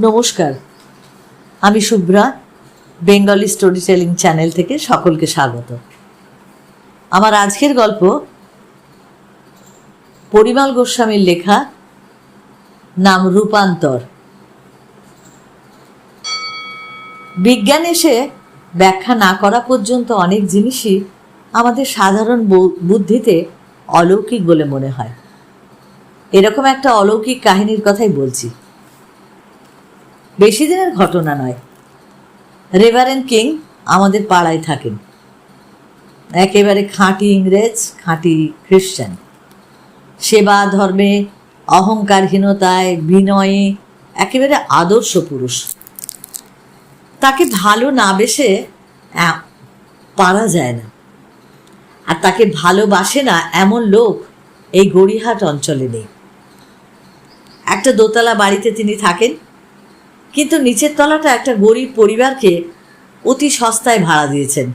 নমস্কার। আমি Shubhra Bengali storytelling channel থেকে সকলকে স্বাগত। আমার আজকের গল্প পরিমাল গোস্বামীর লেখা নাম রূপান্তর। বিজ্ঞান এসে ব্যাখ্যা না করা পর্যন্ত অনেক জিনিসই আমাদের সাধারণ বুদ্ধিতে অলৌকিক বলে মনে হয়। এরকম একটা অলৌকিক কাহিনীর কথাই বলছি। বেশি দিনের ঘটনা নয়। রেভারেন কিং আমাদের পাড়ায় থাকেন। একেবারে খাঁটি ইংরেজ, খাঁটি খ্রিস্টান সেবা ধর্মে, অহংকারহীনতায় বিনয়ে, একেবারে আদর্শ পুরুষ। তাকে ভালো না বেসে পারা যায় না। আর তাকে ভালোবাসে না এমন লোক এই গড়িহাট অঞ্চলে নেই। একটা দোতলা বাড়িতে তিনি থাকেন। কিন্তু নিচের তলাটা একটা গরিব পরিবারকে অতি সস্তায় ভাড়া দিয়েছেন।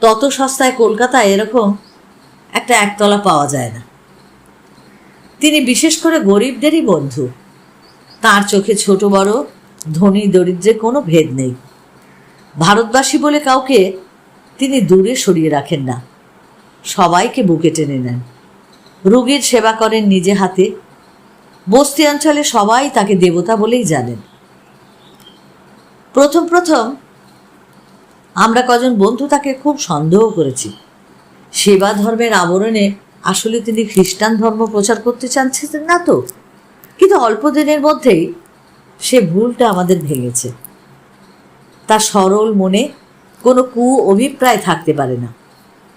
তত সস্তায় কলকাতায় এরকম একটা একতলা পাওয়া যায় না। তিনি বিশেষ করে গরিবদেরই বন্ধু। তার চোখে ছোট বড়, ধনী দরিদ্রের কোনো ভেদ নেই। ভারতবাসী বলে কাউকে তিনি দূরে সরিয়ে রাখেন না। সবাইকে বুকে টেনে নেন। রোগীর সেবা করেন নিজে হাতে। বস্তি অঞ্চলে সবাই তাকে দেবতা বলেই জানেন। প্রথম প্রথম আমরা কজন বন্ধু তাকে খুব সন্দেহ করেছি। সেবা ধর্মের আবরণে আসলে তিনি খ্রিস্টান ধর্ম প্রচার করতে চাচ্ছেন না তো? কিন্তু অল্প দিনের মধ্যেই সে ভুলটা আমাদের ভেঙেছে। তার সরল মনে কোনো কু অভিপ্রায় থাকতে পারে না।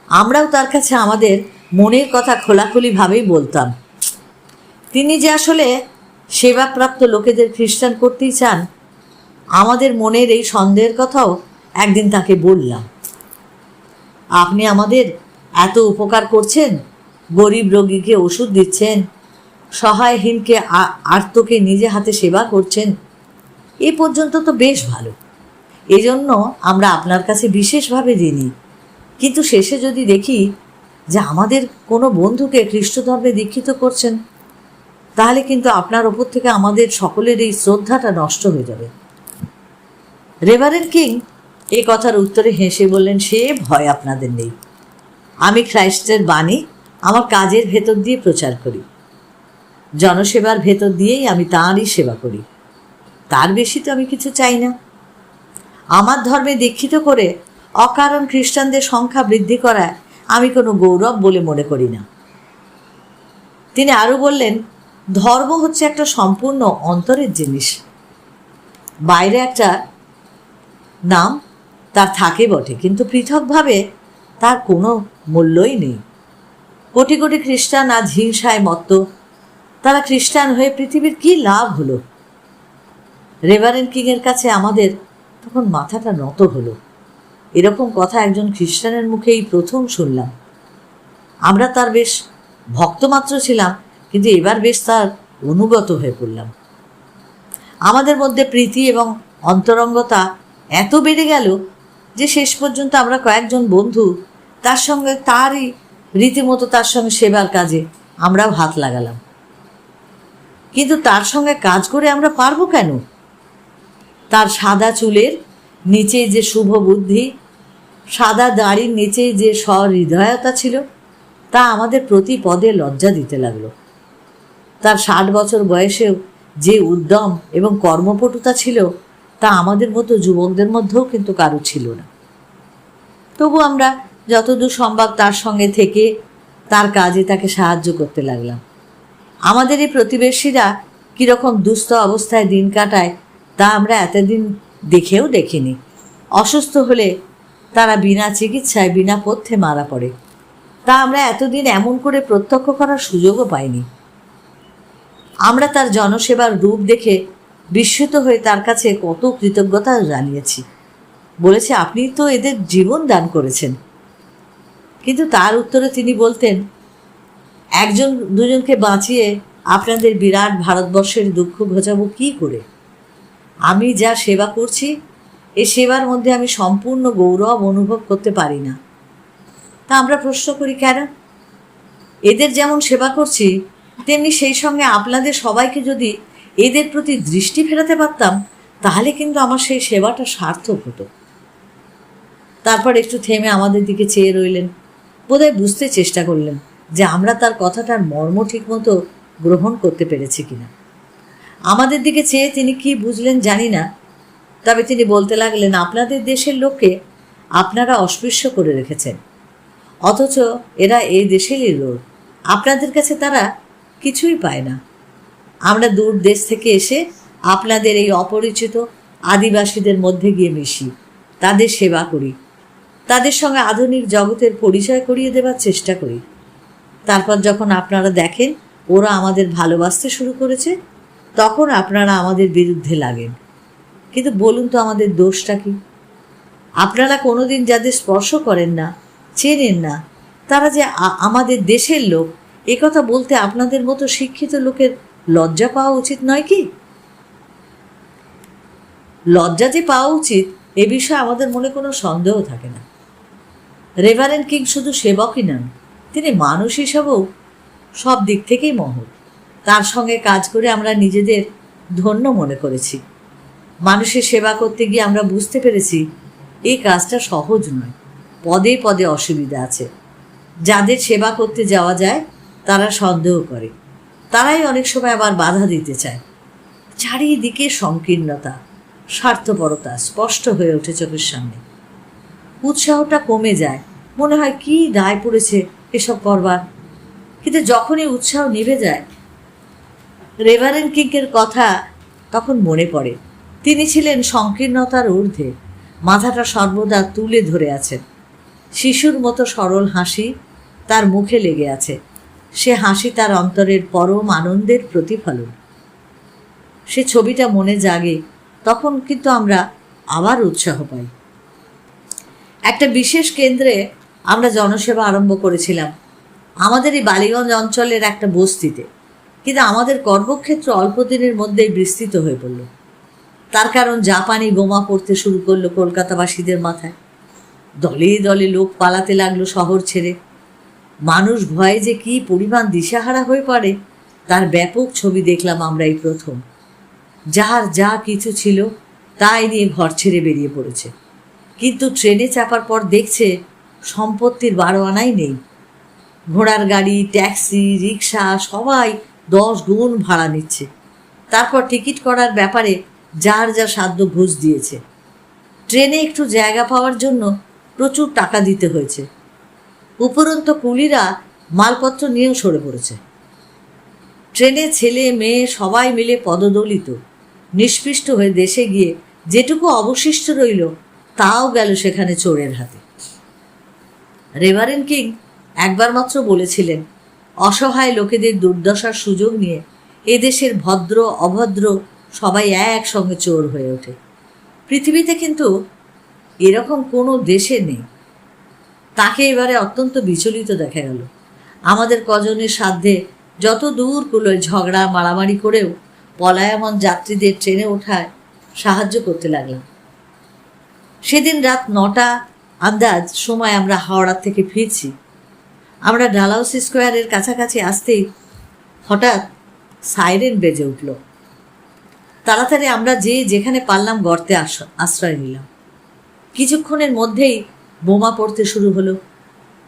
আমরাও তার কাছে আমাদের মনের কথা খোলাখুলিভাবেই বলতাম। তিনি যে আসলে সেবাপ্রাপ্ত লোকেদের খ্রিস্টান করতেই চান আমাদের মনের এই সন্দেহের কথাও একদিন তাকে বললাম। আপনি আমাদের এত উপকার করছেন, গরিব রোগীকে ওষুধ দিচ্ছেন, সহায়হীনকে আর্তকে নিজে হাতে সেবা করছেন, এ পর্যন্ত তো বেশ ভালো। এজন্য আমরা আপনার কাছে বিশেষভাবে ঋণী। কিন্তু শেষে যদি দেখি যে আমাদের কোনো বন্ধুকে খ্রিস্ট ধর্মে দীক্ষিত করছেন, তাহলে কিন্তু আপনার ওপর থেকে আমাদের সকলের এই শ্রদ্ধাটা নষ্ট হয়ে যাবে। রেভারেন কিং? এ কথার উত্তরে হেসে বললেন, সে ভয় আপনাদের নেই। আমি খ্রাইস্টের বাণী আমার কাজের ভেতর দিয়ে প্রচার করি। জনসেবার ভেতর দিয়েই আমি তাঁরই সেবা করি। তার বেশি তো আমি কিছু চাই না। আমার ধর্মে দীক্ষিত করে অকারণ খ্রিস্টানদের সংখ্যা বৃদ্ধি করায় আমি কোনো গৌরব বলে মনে করি না। তিনি আরও বললেন, ধর্ম হচ্ছে একটা সম্পূর্ণ অন্তরের জিনিস। বাইরে একটা নাম তার থাকে বটে, কিন্তু পৃথকভাবে তার কোনো মূল্যই নেই। কোটি কোটি খ্রিস্টান আজ হিংসায় মত্ত। তারা খ্রিস্টান হয়ে পৃথিবীর কি লাভ হলো? রেভারেন কিংয়ের কাছে আমাদের তখন মাথাটা নত হলো। এরকম কথা একজন খ্রিস্টানের মুখেই প্রথম শুনলাম। আমরা তার বেশ ভক্তমাত্র ছিলাম, কিন্তু এবার বেশ তার অনুগত হয়ে পড়লাম। আমাদের মধ্যে প্রীতি এবং অন্তরঙ্গতা এত বেড়ে গেল যে শেষ পর্যন্ত আমরা কয়েকজন বন্ধু তার সঙ্গে তারই রীতিমতো তার সঙ্গে সেবার কাজে আমরাও হাত লাগালাম। কিন্তু তার সঙ্গে কাজ করে আমরা পারব কেন? তার সাদা চুলের নিচে যে শুভ বুদ্ধি, সাদা দাড়ির নিচে যে সহৃদয়তা ছিল, তা আমাদের প্রতি পদে লজ্জা দিতে লাগল। তার ষাট বছর বয়সেও যে উদ্যম এবং কর্মপটুতা ছিল তা আমাদের মতো যুবকদের মধ্যেও কিন্তু কারও ছিল না। তবু আমরা যতদূর সম্ভব তার সঙ্গে থেকে তার কাজে তাকে সাহায্য করতে লাগলাম। আমাদের এই প্রতিবেশীরা কীরকম দুস্থ অবস্থায় দিন কাটায় তা আমরা এতদিন দেখেও দেখিনি। অসুস্থ হলে তারা বিনা চিকিৎসায় বিনা পথ্যে মারা পড়ে। তা আমরা এতদিন এমন করে প্রত্যক্ষ করার সুযোগও পাইনি। আমরা তার জনসেবার রূপ দেখে বিস্মিত হয়ে তার কাছে কত কৃতজ্ঞতা জানিয়েছি। বলেছে, আপনি তো এদের জীবন দান করেছেন। কিন্তু তার উত্তরে তিনি বলতেন, একজন দুজনকে বাঁচিয়ে আপনাদের বিরাট ভারতবর্ষের দুঃখ ঘোচাবো কী করে? আমি যা সেবা করছি, এ সেবার মধ্যে আমি সম্পূর্ণ গৌরব অনুভব করতে পারি না। তা আমরা প্রশ্ন করি, কেন? এদের যেমন সেবা করছি, তেমনি সেই সঙ্গে আপনাদের সবাইকে যদি এদের প্রতি দৃষ্টি ফেরাতে পারতাম, তাহলে কিন্তু আমার সেই সেবাটা সার্থক হতো। তারপর একটু থেমে আমাদের দিকে চেয়ে রইলেন। বোধহয় বুঝতে চেষ্টা করলেন যে আমরা তার কথাটার মর্ম ঠিকমতো গ্রহণ করতে পেরেছি কিনা। আমাদের দিকে চেয়ে তিনি কি বুঝলেন জানি না, তবে তিনি বলতে লাগলেন, আপনাদের দেশের লোককে আপনারা অস্পৃশ্য করে রেখেছেন। অথচ এরা এই দেশেরই লোক। আপনাদের কাছে তারা কিছুই পায় না। আমরা দূর দেশ থেকে এসে আপনাদের এই অপরিচিত আদিবাসীদের মধ্যে গিয়ে মিশি। তাদের সেবা করি। তাদের সঙ্গে আধুনিক জগতের পরিচয় করিয়ে দেওয়ার চেষ্টা করি। তারপর যখন আপনারা দেখেন ওরা আমাদের ভালোবাসতে শুরু করেছে, তখন আপনারা আমাদের বিরুদ্ধে লাগেন। কিন্তু বলুন তো আমাদের দোষটা কি? আপনারা কোনোদিন যাদের স্পর্শ করেন না, চেনেন না, তারা যে আমাদের দেশের লোক, এ কথা বলতে আপনাদের মতো শিক্ষিত লোকের লজ্জা পাওয়া উচিত নয় কি? লজ্জা যে পাওয়া উচিত, এ বিষয়ে আমাদের মনে কোনো সন্দেহ থাকে না। রেভারেন্ট কিং শুধু সেবকই নন, তিনি মানুষ হিসাবেও সব দিক থেকেই মহৎ। তার সঙ্গে কাজ করে আমরা নিজেদের ধন্য মনে করেছি। মানুষের সেবা করতে গিয়ে আমরা বুঝতে পেরেছি এই কাজটা সহজ নয়, পদে পদে অসুবিধা আছে। যাদের সেবা করতে যাওয়া যায়, তারা সন্দেহ করে। তারাই অনেক সময় আবার বাধা দিতে চায়। চারিদিকে সংকীর্ণতা, স্বার্থপরতা স্পষ্ট হয়ে ওঠে চোখের সামনে। উৎসাহটা কমে যায়, মনে হয় কি দায় পড়েছে এসব করবার। কিন্তু যখনই উৎসাহ নিভে যায়, রেভারেন্ট কিংকের কথা তখন মনে পড়ে। তিনি ছিলেন সংকীর্ণতার ঊর্ধ্বে, মাথাটা সর্বদা তুলে ধরে আছেন। শিশুর মতো সরল হাসি তার মুখে লেগে আছে। সে হাসি তার অন্তরের পরম আনন্দের প্রতিফলন। সে ছবিটা মনে জাগে, তখন কিন্তু আমরা আবার উৎসাহ পাই। একটা বিশেষ কেন্দ্রে আমরা জনসেবা আরম্ভ করেছিলাম, আমাদের এই বালিগঞ্জ অঞ্চলের একটা বস্তিতে। কিন্তু আমাদের কর্মক্ষেত্র অল্প দিনের মধ্যেই বিস্তৃত হয়ে পড়ল। তার কারণ জাপানি বোমা পড়তে শুরু করল কলকাতাবাসীদের মাথায়। দলে দলে লোক পালাতে লাগল শহর ছেড়ে। মানুষ ভয়ে যে কি পরিমাণ দিশাহারা হয়ে পড়ে, তার ব্যাপক ছবি দেখলাম আমরা এই প্রথম। যার যা কিছু ছিল, তাই নিয়ে ঘর ছেড়ে বেরিয়ে পড়েছে। কিন্তু ট্রেনে চাপার পর দেখছে, সম্পত্তির বারো আনাই নেই। ঘোড়ার গাড়ি, ট্যাক্সি রিক্সা সবাই দশ গুণ ভাড়া নিচ্ছে। তারপর টিকিট করার ব্যাপারে যার যা সাধ্য ঘুষ দিয়েছে। ট্রেনে একটু জায়গা পাওয়ার জন্য প্রচুর টাকা দিতে হয়েছে। উপরন্ত কুলিরা মালপত্র নিয়েও সরে পড়েছে। ট্রেনে ছেলে, মেয়ে সবাই মিলে পদদলিত, নিষ্পৃষ্ট হয়ে দেশে গিয়ে যেটুকু অবশিষ্ট রইল, তাও গেল সেখানে চোরের হাতে। রেভারেন কিং একবার মাত্র বলেছিলেন, অসহায় লোকেদের দুর্দশার সুযোগ নিয়ে এদেশের ভদ্র, অভদ্র সবাই একসঙ্গে চোর হয়ে ওঠে। পৃথিবীতে কিন্তু এরকম কোনো দেশে নেই। তাকে এবারে অত্যন্ত বিচলিত দেখা গেল। আমাদের কজনের সাধ্যে যত দূর কুলোয় ঝগড়া মারামারি করেও পলায়মন যাত্রীদের ট্রেনে ওঠায় সাহায্য করতে লাগলাম। সেদিন রাত নটা আন্দাজ সময় আমরা হাওড়া থেকে ফিরছি। আমরা ডালাউসি স্কোয়ারের কাছাকাছি আসতেই হঠাৎ সাইরেন বেজে উঠল। তাড়াতাড়ি আমরা যে যেখানে পারলাম গর্তে আশ্রয় নিলাম। কিছুক্ষণের মধ্যেই বোমা পড়তে শুরু হলো।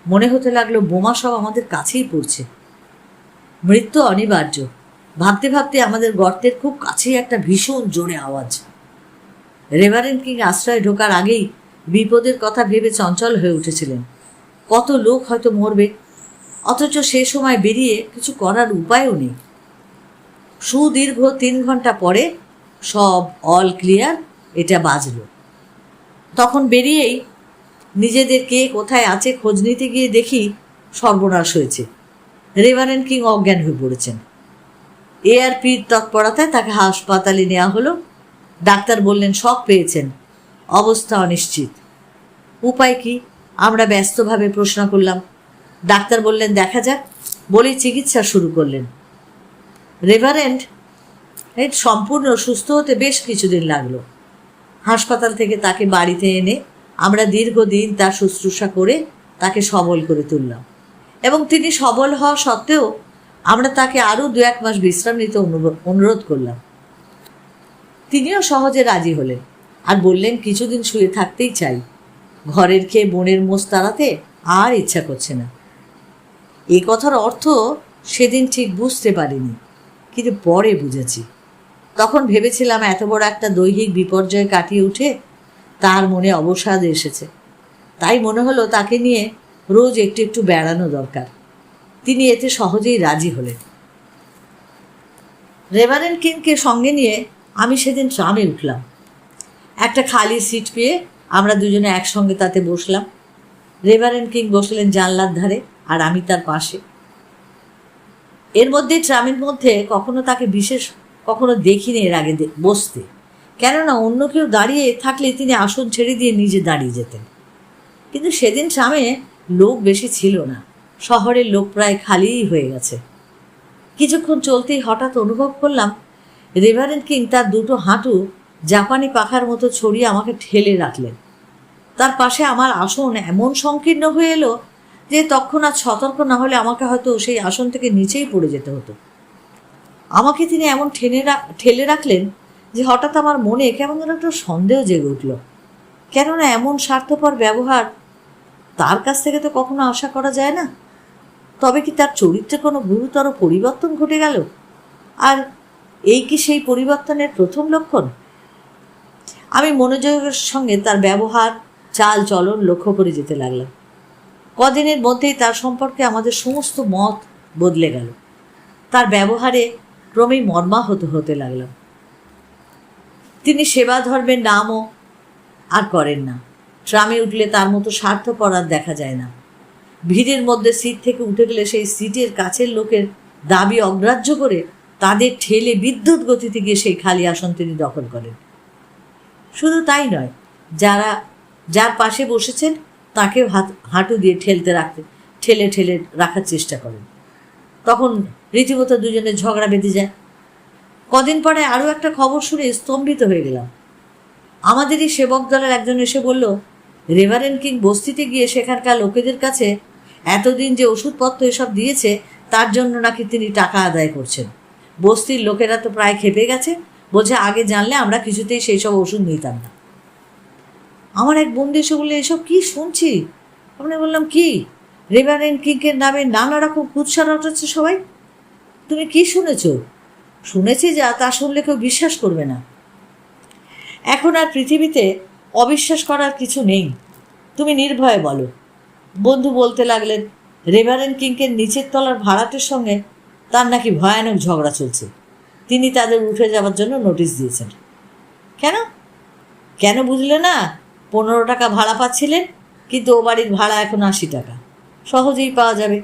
মনে হতে লাগল, বোমা সব আমাদের কাছেই পড়ছে। মৃত্যু অনিবার্য। ভাবতে ভাবতে আমাদের গর্তের খুব কাছেই একটা ভীষণ জোরে আওয়াজ। রেভারেন্ট কিং আশ্রয়ে ঢোকার আগেই বিপদের কথা ভেবে চঞ্চল হয়ে উঠেছিলেন। কত লোক হয়তো মরবে, অথচ সে সময় বেরিয়ে কিছু করার উপায়ও নেই। সুদীর্ঘ তিন ঘণ্টা পরে সব অল ক্লিয়ার এটা বাজলো। তখন বেরিয়েই নিজেদের কে কোথায় আছে খোঁজ নিতে গিয়ে দেখি সর্বনাশ হয়েছে। রেভারেন্ট কিং অজ্ঞান হয়ে পড়েছেন। এআরপির তৎপরতায় তাকে হাসপাতালে নেওয়া হলো। ডাক্তার বললেন শখ পেয়েছেন। অবস্থা অনিশ্চিত। উপায় কি? আমরা ব্যস্তভাবে প্রশ্ন করলাম। ডাক্তার বললেন, দেখা যাক। বলেই চিকিৎসা শুরু করলেন। রেভারেন্ট সম্পূর্ণ সুস্থ হতে বেশ কিছুদিন লাগল। হাসপাতাল থেকে তাকে বাড়িতে এনে আমরা দীর্ঘদিন তার শুশ্রূষা করে তাকে সবল করে তুললাম। এবং তিনি সবল হওয়া সত্ত্বেও আমরা তাকে আরও দু এক মাস বিশ্রাম নিতে অনুরো- অনুরোধ করলাম। তিনিও সহজে রাজি হলেন আর বললেন, কিছুদিন শুয়ে থাকতেই চাই। ঘরের খেয়ে বোনের মোষ তাড়াতে আর ইচ্ছা করছে না। এ কথার অর্থ সেদিন ঠিক বুঝতে পারিনি, কিন্তু পরে বুঝেছি। তখন ভেবেছিলাম এত বড় একটা দৈহিক বিপর্যয় কাটিয়ে উঠে তার মনে অবসাদ এসেছে। তাই মনে হলো তাকে নিয়ে রোজ একটু একটু বেড়ানো দরকার। তিনি এতে সহজেই রাজি হলেন। রেভারেন্ট কিংকে সঙ্গে নিয়ে আমি সেদিন ট্রামে উঠলাম। একটা খালি সিট পেয়ে আমরা দুজনে একসঙ্গে তাতে বসলাম। রেভারেন্ট কিং বসলেন জানলার ধারে আর আমি তার পাশে। এর মধ্যে ট্রামের মধ্যে কখনো তাকে বিশেষ কখনো দেখিনি এর আগে বসতে। কেননা অন্য কেউ দাঁড়িয়ে থাকলে তিনি আসন ছেড়ে দিয়ে নিজে দাঁড়িয়ে যেতেন। কিন্তু সেদিন ট্রামে লোক বেশি ছিল না। শহরের লোক প্রায় খালিই হয়ে গেছে। কিছুক্ষণ চলতেই হঠাৎ অনুভব করলাম, রেভারেন্ট কিং তার দুটো হাঁটু জাপানি পাখার মতো ছড়িয়ে আমাকে ঠেলে রাখলেন। তার পাশে আমার আসন এমন সংকীর্ণ হয়ে এলো যে তৎক্ষণাৎ সতর্ক না হলে আমাকে হয়তো সেই আসন থেকে নিচেই পড়ে যেতে হতো। আমাকে তিনি এমন ঠেনে ঠেলে রাখলেন যে হঠাৎ আমার মনে কেমন যেন একটা সন্দেহ জেগে উঠল। কেননা এমন স্বার্থপর ব্যবহার তার কাছ থেকে তো কখনো আশা করা যায় না। তবে কি তার চরিত্রে কোনো গুরুতর পরিবর্তন ঘটে গেল? আর এই কি সেই পরিবর্তনের প্রথম লক্ষণ? আমি মনোযোগের সঙ্গে তার ব্যবহার, চাল চলন লক্ষ্য করে যেতে লাগলাম। কদিনের মধ্যেই তার সম্পর্কে আমাদের সমস্ত মত বদলে গেল। তার ব্যবহারে ক্রমেই মর্মাহত হতে লাগলাম। তিনি সেবা ধর্মের নামও আর করেন না। ট্রামে উঠলে তার মতো স্বার্থপর আর দেখা যায় না। ভিড়ের মধ্যে সিট থেকে উঠে গেলে সেই সিটের কাছের লোকের দাবি অগ্রাহ্য করে তাদের ঠেলে বিদ্যুৎ গতিতে গিয়ে সেই খালি আসন তিনি দখল করেন। শুধু তাই নয়, যারা, যার পাশে বসেছেন তাকেও হাত, হাঁটু দিয়ে ঠেলতে রাখতে, ঠেলে ঠেলে রাখার চেষ্টা করেন। তখন রীতিমতো দুজনে ঝগড়া বেঁধে যায়। কদিন পরে আরও একটা খবর শুনে স্তম্ভিত হয়ে গেলাম। আমাদেরই সেবক দলের একজন এসে বলল রেভারেন্ট কিং বস্তিতে গিয়ে সেখানকার লোকেদের কাছে এতদিন যে ওষুধপত্র এসব দিয়েছে, তার জন্য নাকি তিনি টাকা আদায় করছেন। বস্তির লোকেরা তো প্রায় খেপে গেছে বলছে আগে জানলে আমরা কিছুতেই সেই সব ওষুধ নিতাম না। আমার এক বন্ধু এসে বললে, এসব কি শুনছি? আমি বললাম, কি? রেভারেন্ট কিংকের নামে নানা রকম কুৎসা রটাচ্ছে সবাই? তুমি কি শুনেছ? শুনেছি যা তা শুনলে কেউ বিশ্বাস করবে না। এখন আর পৃথিবীতে অবিশ্বাস করার কিছু নেই। তুমি নির্ভয়ে বলো। বন্ধু বলতে লাগলেন রেভারেন কিংকের নিচের তলার ভাড়াটের সঙ্গে তার নাকি ভয়ানক ঝগড়া চলছে। তিনি তাদের উঠে যাওয়ার জন্য নোটিশ দিয়েছেন। কেন? কেন বুঝলে না, পনেরো টাকা ভাড়া পাচ্ছিলেন, কিন্তু ও বাড়ির ভাড়া এখন আশি টাকা। সহজেই পাওয়া যাবে।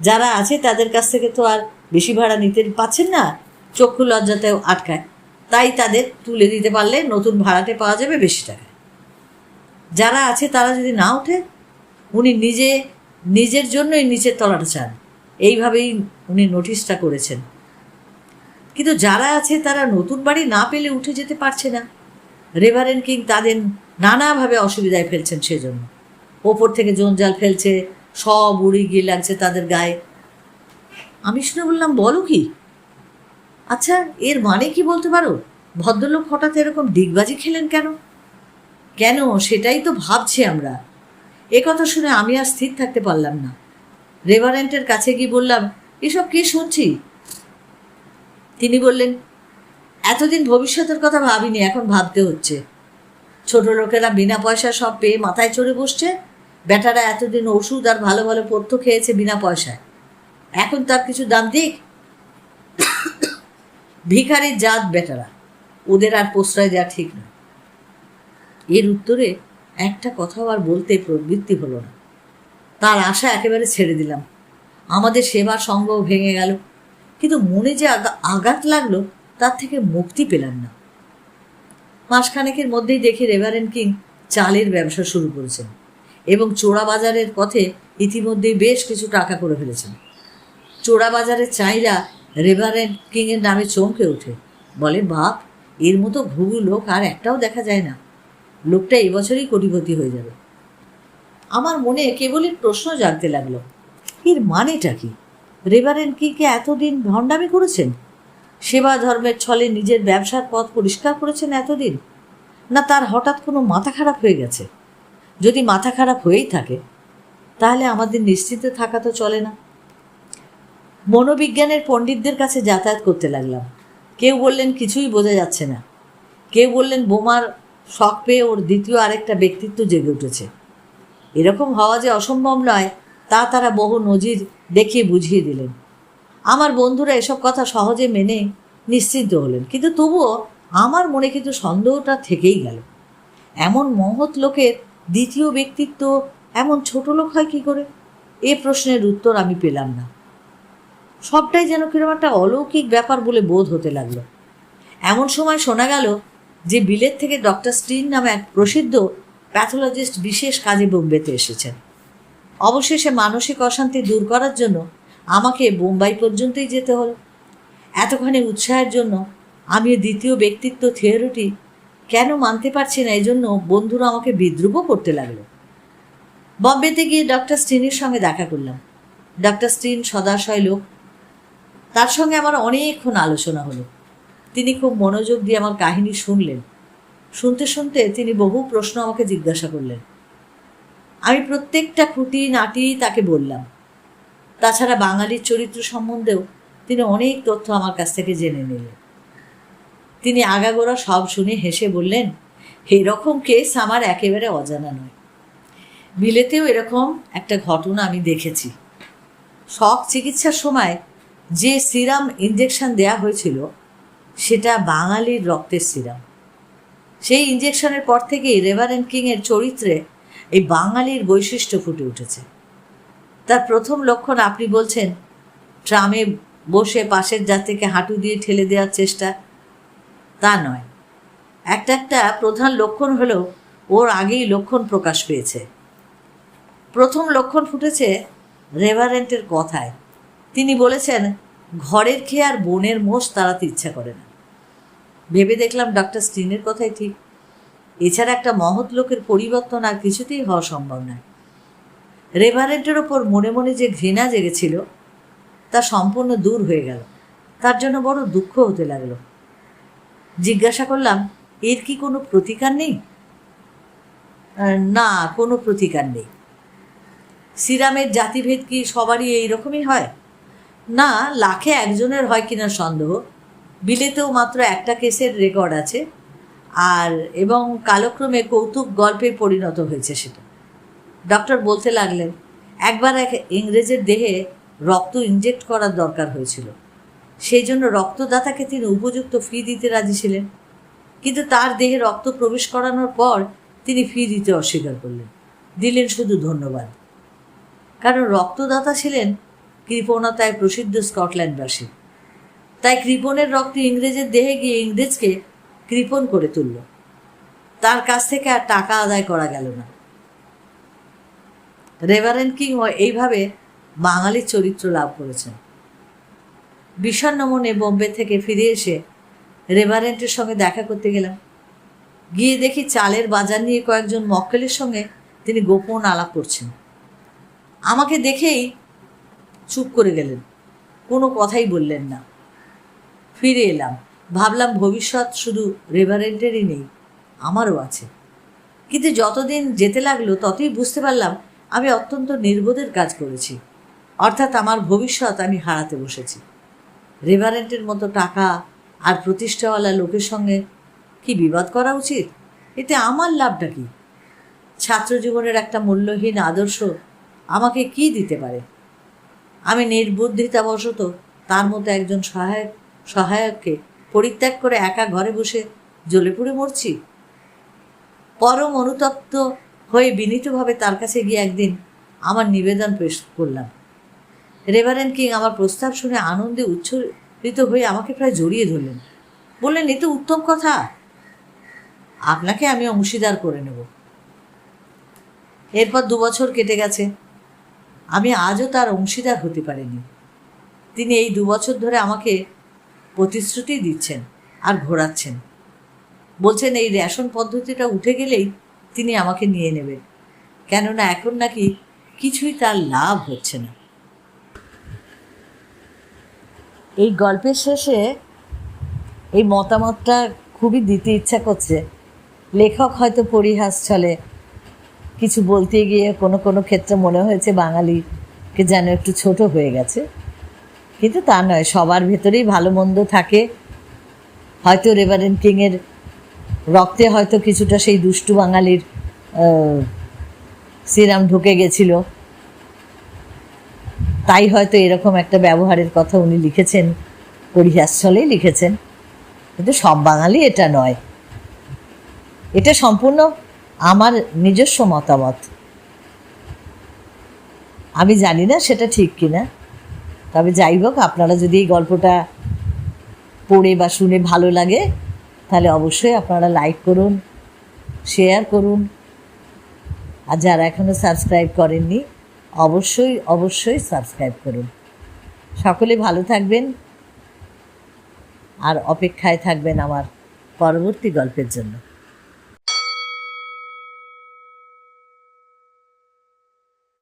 যারা আছে তাদের কাছ থেকে তো আর বেশি ভাড়া নিতে পাচ্ছেন না। চক্ষু লজ্জাতেও আটকায়। তাই তাদের তুলে দিতে পারলে নতুন ভাড়াটে পাওয়া যাবে বেশি টাকায়। যারা আছে তারা যদি না ওঠে, উনি নিজে, নিজের জন্যই নিচের তলাটা চান। এইভাবেই উনি নোটিশটা করেছেন। কিন্তু যারা আছে তারা নতুন বাড়ি না পেলে উঠে যেতে পারছে না। রেভারেন্ট কিং তাদের নানাভাবে অসুবিধায় ফেলছেন সেজন্য। ওপর থেকে জঞ্জাল ফেলছে, সব উড়ি গিয়ে লাগছে তাদের গায়ে। আমি শুনে বললাম, বলো কি? আচ্ছা এর মানে কি বলতে পারো? ভদ্রলোক হঠাৎ এরকম ডিগবাজি খেলেন কেন? কেন? সেটাই তো ভাবছি আমরা। এ কথা শুনে আমি আর স্থির থাকতে পারলাম না। রেভারেন্টের কাছে গিয়ে বললাম, এসব কি শুনছি? তিনি বললেন, এতদিন ভবিষ্যতের কথা ভাবিনি, এখন ভাবতে হচ্ছে। ছোট লোকেরা বিনা পয়সা সব পেয়ে মাথায় চড়ে বসছে। বেটারা এতদিন ওষুধ আর ভালো ভালো পথ্য খেয়েছে বিনা পয়সায়। এখন তার কিছু দাম দিক? ভিখারির জাত বেটারা, ওদের আর প্রশ্রয় দেওয়া ঠিক না। এর উত্তরে একটা কথাও আর বলতে প্রবৃত্তি হলো না। তার আশা একেবারে ছেড়ে দিলাম। আমাদের সেবার সঙ্গ ভেঙে গেল। কিন্তু মনে যে আঘাত লাগল, তার থেকে মুক্তি পেলাম না। মাসখানেকের মধ্যেই দেখি রেভারেন্ট কিং চালের ব্যবসা শুরু করেছেন এবং চোরা বাজারের পথে ইতিমধ্যেই বেশ কিছু টাকা করে ফেলেছেন। চোরা বাজারের রেভারেন্ট কিংয়ের নামে চমকে ওঠে। বলে, বাপ, এর মতো ঘুঘু লোক আর একটাও দেখা যায় না। লোকটা এবছরই কোটিপতি হয়ে যাবে। আমার মনে কেবলই প্রশ্ন জাগতে লাগল, এর মানেটা কি? রেভারেন্ট কিংকে এতদিন ভণ্ডামি করেছেন? সেবা ধর্মের ছলে নিজের ব্যবসার পথ পরিষ্কার করেছেন এতদিন? না তার হঠাৎ কোনো মাথা খারাপ হয়ে গেছে? যদি মাথা খারাপ হয়েই থাকে, তাহলে আমাদের নিশ্চিন্তে থাকা তো চলে না। মনোবিজ্ঞানের পণ্ডিতদের কাছে যাতায়াত করতে লাগলাম। কেউ বললেন, কিছুই বোঝা যাচ্ছে না। কেউ বললেন, বোমার শখ পেয়ে ওর দ্বিতীয় আরেকটা ব্যক্তিত্ব জেগে উঠেছে। এরকম হওয়া যে অসম্ভব নয়, তা তারা বহু নজির দেখিয়ে বুঝিয়ে দিলেন। আমার বন্ধুরা এসব কথা সহজে মেনে নিশ্চিন্ত হলেন, কিন্তু তবুও আমার মনে কিন্তু সন্দেহটা থেকেই গেল। এমন মহৎ লোকের দ্বিতীয় ব্যক্তিত্ব এমন ছোট লোক হয় কী করে? এ প্রশ্নের উত্তর আমি পেলাম না। সবটাই যেন কীরকম একটা অলৌকিক ব্যাপার বলে বোধ হতে লাগল। এমন সময় শোনা গেল যে বিলেত থেকে ডক্টর স্টিন নামে এক প্রসিদ্ধ প্যাথোলজিস্ট বিশেষ কাজে বোম্বেতে এসেছেন। অবশেষে মানসিক অশান্তি দূর করার জন্য আমাকে বোম্বাই পর্যন্তই যেতে হলো। এতখানি উৎসাহের জন্য আমি দ্বিতীয় ব্যক্তিত্ব থিওরিটি কেন মানতে পারছি না এই জন্য বন্ধুরা আমাকে বিদ্রুপও করতে লাগল। বম্বেতে গিয়ে ডক্টর স্টিনের সঙ্গে দেখা করলাম। ডক্টর স্টিন সদাশয় লোক। তার সঙ্গে আমার অনেকক্ষণ আলোচনা হলো। তিনি খুব মনোযোগ দিয়ে আমার কাহিনী শুনলেন। শুনতে শুনতে তিনি বহু প্রশ্ন আমাকে জিজ্ঞাসা করলেন। আমি প্রত্যেকটা খুঁটি নাটি তাকে বললাম। তাছাড়া বাঙালির চরিত্র সম্বন্ধেও তিনি অনেক তথ্য আমার কাছ থেকে জেনে নিলেন। তিনি আগাগোড়া সব শুনে হেসে বললেন এরকম কেস আমার একেবারে অজানা নয়। বিলেতেও এরকম একটা ঘটনা আমি দেখেছি। শখ চিকিৎসার সময় যে সিরাম ইঞ্জেকশন দেয়া হয়েছিল, সেটা বাঙালির রক্তের সিরাম। সেই ইঞ্জেকশনের পর থেকেই রেভারেন্ট কিংয়ের চরিত্রে এই বাঙালির বৈশিষ্ট্য ফুটে উঠেছে। তার প্রথম লক্ষণ আপনি বলছেন, ট্রামে বসে পাশের যাত্রীকে হাঁটু দিয়ে ঠেলে দেওয়ার চেষ্টা। তা নয়। একটা একটা প্রধান লক্ষণ হলো, ওর আগেই লক্ষণ প্রকাশ পেয়েছে। প্রথম লক্ষণ ফুটেছে রেভারেন্টের কথায়। তিনি বলেছেন, ঘরের খেয়ে আর বোনের মোষ তাড়াতে ইচ্ছা করে না। ভেবে দেখলাম ডক্টর স্টিনের কথাই ঠিক। এছাড়া একটা মহৎ লোকের পরিবর্তন আর কিছুতেই হওয়া সম্ভব নয়। রেভারেন্টের ওপর মনে মনে যে ঘৃণা জেগেছিল, তা সম্পূর্ণ দূর হয়ে গেল। তার জন্য বড় দুঃখ হতে লাগল। জিজ্ঞাসা করলাম, এর কি কোনো প্রতিকার নেই? না, কোনো প্রতিকার নেই। সিরামের জাতিভেদ কি সবারই এই রকমই হয়? না, লাখে একজনের হয় কিনা সন্দেহ। বিলেতেও মাত্র একটা কেসের রেকর্ড আছে। আর, এবং কালক্রমে কৌতুক গল্পে পরিণত হয়েছে সেটা। ডক্টর বলতে লাগলেন, একবার এক ইংরেজের দেহে রক্ত ইনজেক্ট করার দরকার হয়েছিল। সেই জন্য রক্তদাতাকে তিনি উপযুক্ত ফি দিতে রাজি ছিলেন। কিন্তু তার দেহে রক্ত প্রবেশ করানোর পর তিনি ফি দিতে অস্বীকার করলেন। দিলেন শুধু ধন্যবাদ। কারণ রক্তদাতা ছিলেন কৃপণতায় প্রসিদ্ধ স্কটল্যান্ডবাসী। তাই কৃপণের রক্ত ইংরেজের দেহে গিয়ে ইংরেজকে কৃপণ করে তুলল। তার কাছ থেকে আর টাকা আদায় করা গেল না। রেভারেন্ট কিং এইভাবে বাঙালির চরিত্র লাভ করেছেন। বিষণ্ণ মনে বোম্বে থেকে ফিরে এসে রেভারেন্টের সঙ্গে দেখা করতে গেলাম। গিয়ে দেখি চালের বাজার নিয়ে কয়েকজন মক্কেলের সঙ্গে তিনি গোপন আলাপ করছেন। আমাকে দেখেই চুপ করে গেলেন। কোনো কথাই বললেন না। ফিরে এলাম। ভাবলাম ভবিষ্যৎ শুধু রেভারেন্টেরই নেই, আমারও আছে। কিন্তু যতদিন যেতে লাগল ততই বুঝতে পারলাম আমি অত্যন্ত নির্বোধের কাজ করেছি। অর্থাৎ আমার ভবিষ্যৎ আমি হারাতে বসেছি। রেভারেন্টের মতো টাকা আর প্রতিষ্ঠাওয়ালা লোকের সঙ্গে কি বিবাদ করা উচিত? এতে আমার লাভটা কি? ছাত্র জীবনের একটা মূল্যহীন আদর্শ আমাকে কি দিতে পারে? আমি নির্বুদ্ধিতাবশত তার মতো একজন সহায়ক, সহায়ককে পরিত্যাগ করে একা ঘরে বসে জ্বলে পুড়ে মরছি। পরম অনুতপ্ত হয়ে বিনীতভাবে তার কাছে গিয়ে একদিন আমার নিবেদন পেশ করলাম। রেভারেন কিং আমার প্রস্তাব শুনে আনন্দে উচ্ছ্বরিত হয়ে আমাকে প্রায় জড়িয়ে ধরলেন। বললেন, এ তো উত্তম কথা। আপনাকে আমি অংশীদার করে নেব। এরপর দু বছর কেটে গেছে। আমি আজও তার অংশীদার হতে পারিনি। তিনি এই দু বছর ধরে আমাকে প্রতিশ্রুতি দিচ্ছেন আর ঘোরাচ্ছেন। বলছেন, এই রেশন পদ্ধতিটা উঠে গেলেই তিনি আমাকে নিয়ে নেবেন। কেননা এখন নাকি কিছুই তার লাভ হচ্ছে না। এই গল্পের শেষে এই মতামতটা খুবই দিতে ইচ্ছা করছে। লেখক হয়তো পরিহাস চলে কিছু বলতে গিয়ে কোনো কোনো ক্ষেত্রে মনে হয়েছে বাঙালিকে যেন একটু ছোট হয়ে গেছে। কিন্তু তা নয়, সবার ভেতরেই ভালো মন্দ থাকে। হয়তো রেভারেন্ট কিংয়ের রক্তে হয়তো কিছুটা সেই দুষ্টু বাঙালির সিরাম ঢুকে গেছিল। তাই হয়তো এরকম একটা ব্যবহারের কথা উনি লিখেছেন পরিহাস ছলেই লিখেছেন। কিন্তু সব বাঙালি এটা নয়। এটা সম্পূর্ণ আমার নিজস্ব মতামত। আমি জানি না সেটা ঠিক কিনা। তবে যাই হোক, আপনারা যদি এই গল্পটা পড়ে বা শুনে ভালো লাগে, তাহলে অবশ্যই আপনারা লাইক করুন শেয়ার করুন। আর যারা এখনও সাবস্ক্রাইব করেননি, অবশ্যই অবশ্যই সাবস্ক্রাইব করুন। সকলে ভালো থাকবেন। আর অপেক্ষায় থাকবেন আমার পরবর্তী গল্পের জন্য।